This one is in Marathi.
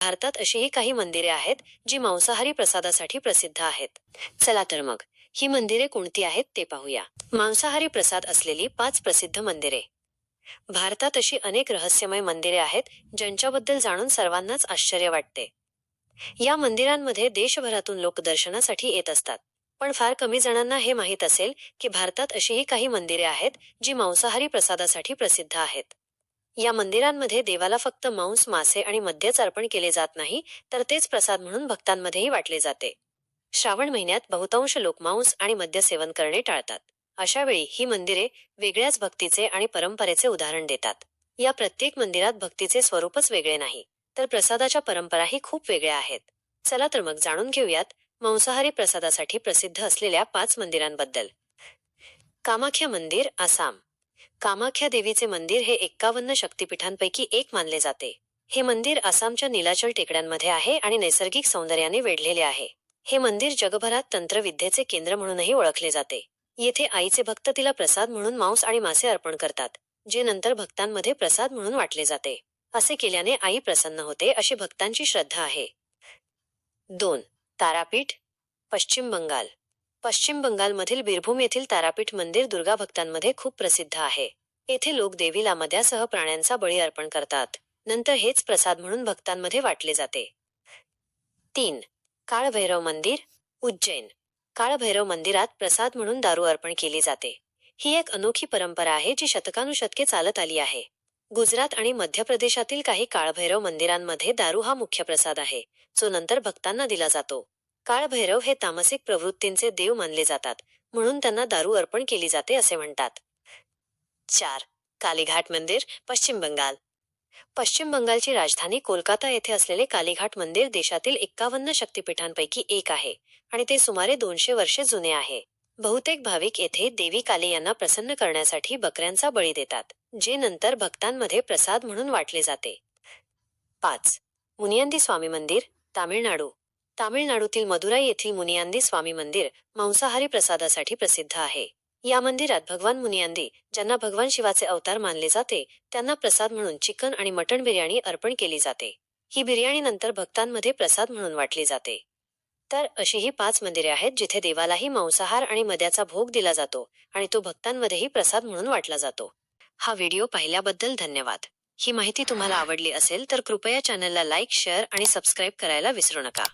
भारतात अशीही काही मंदिरे आहेत जी मांसाहारी प्रसादासाठी प्रसिद्ध आहेत. चला तर मग ही मंदिरे कोणती आहेत ते पाहूया. मांसाहारी प्रसाद असलेली पाच प्रसिद्ध मंदिरे. भारतात अशी अनेक रहस्यमय मंदिरे आहेत ज्यांच्याबद्दल जाणून सर्वांनाच आश्चर्य वाटते. या मंदिरांमध्ये देशभरातून लोक दर्शनासाठी येत असतात. पण फार कमी जणांना हे माहीत असेल की भारतात अशीही काही मंदिरे आहेत जी मांसाहारी प्रसादासाठी प्रसिद्ध आहेत. या मंदिरांमध्ये देवाला फक्त मांस मासे आणि मद्यच अर्पण केले जात नाही तर तेच प्रसाद म्हणून भक्तांमध्येही वाटले जाते. श्रावण महिन्यात बहुतांश लोक मांस आणि मद्य सेवन करणे टाळतात. अशा वेळी ही मंदिरे वेगळ्याच भक्तीचे आणि परंपरेचे उदाहरण देतात. या प्रत्येक मंदिरात भक्तीचे स्वरूपच वेगळे नाही तर प्रसादाच्या परंपराही खूप वेगळ्या आहेत. चला तर मग जाणून घेऊयात मांसाहारी प्रसादासाठी प्रसिद्ध असलेल्या पाच मंदिरांबद्दल. कामाख्या मंदिर आसाम. कामाख्या देवीचे मंदिर हे एक्कावन्न शक्तिपीठांपैकी एक मानले जाते. हे मंदिर आसामच्या नीलाचल टेकड्यांमध्ये आहे आणि नैसर्गिक सौंदर्याने वेढलेले आहे. हे मंदिर जगभरात तंत्रविद्येचे केंद्र म्हणूनही ओळखले जाते. येथे आईचे भक्त तिला प्रसाद म्हणून मांस आणि मासे अर्पण करतात जे नंतर भक्तांमध्ये प्रसाद म्हणून वाटले जाते. असे केल्याने आई प्रसन्न होते अशी भक्तांची श्रद्धा आहे. दोन तारापीठ पश्चिम बंगाल. पश्चिम बंगालमधील बिरभूम येथील तारापीठ मंदिर दुर्गा भक्तांमध्ये खूप प्रसिद्ध आहे. येथे लोक देवीला मद्यासह प्राण्यांचा बळी अर्पण करतात. नंतर हेच प्रसाद म्हणून भक्तांमध्ये वाटले जाते. तीन. काळभैरव मंदिर उज्जैन. काळभैरव मंदिरात प्रसाद म्हणून दारू अर्पण केली जाते. ही एक अनोखी परंपरा आहे जी शतकानुशतके चालत आली आहे. गुजरात आणि मध्य प्रदेशातील काही काळभैरव मंदिरांमध्ये दारू हा मुख्य प्रसाद आहे जो नंतर भक्तांना दिला जातो. काळभैरव हे तामसिक प्रवृत्तींचे देव मानले जातात म्हणून त्यांना दारू अर्पण केली जाते असे म्हणतात. चार. कालीघाट मंदिर पश्चिम बंगाल. पश्चिम बंगालची राजधानी कोलकाता येथे असलेले कालीघाट मंदिर देशातील एक्कावन्न शक्तिपीठांपैकी एक आहे आणि ते सुमारे दोनशे वर्षे जुने आहे. बहुतेक भाविक येथे देवी काली यांना प्रसन्न करण्यासाठी बकऱ्यांचा बळी देतात जे नंतर भक्तांमध्ये प्रसाद म्हणून वाटले जाते. पाच. मुनियांदी स्वामी मंदिर तामिळनाडू. तामिळनाडूतील मदुराई येथील मुनियांदी स्वामी मंदिर मांसाहारी प्रसादासाठी प्रसिद्ध आहे. या मंदिरात भगवान मुनियांदी ज्यांना भगवान शिवाचे अवतार मानले जाते त्यांना प्रसाद म्हणून चिकन आणि मटण बिर्याणी अर्पण केली जाते. ही बिर्याणी नंतर भक्तांमध्ये प्रसाद म्हणून वाटली जाते. तर अशी ही पाच मंदिरे आहेत जिथे देवालाही मांसाहार आणि मद्याचा भोग दिला जातो आणि तो भक्तांमध्येही प्रसाद म्हणून वाटला जातो. हा व्हिडिओ पाहिल्याबद्दल धन्यवाद. ही माहिती तुम्हाला आवडली असेल तर कृपया चॅनलला लाईक शेअर आणि सबस्क्राईब करायला विसरू नका.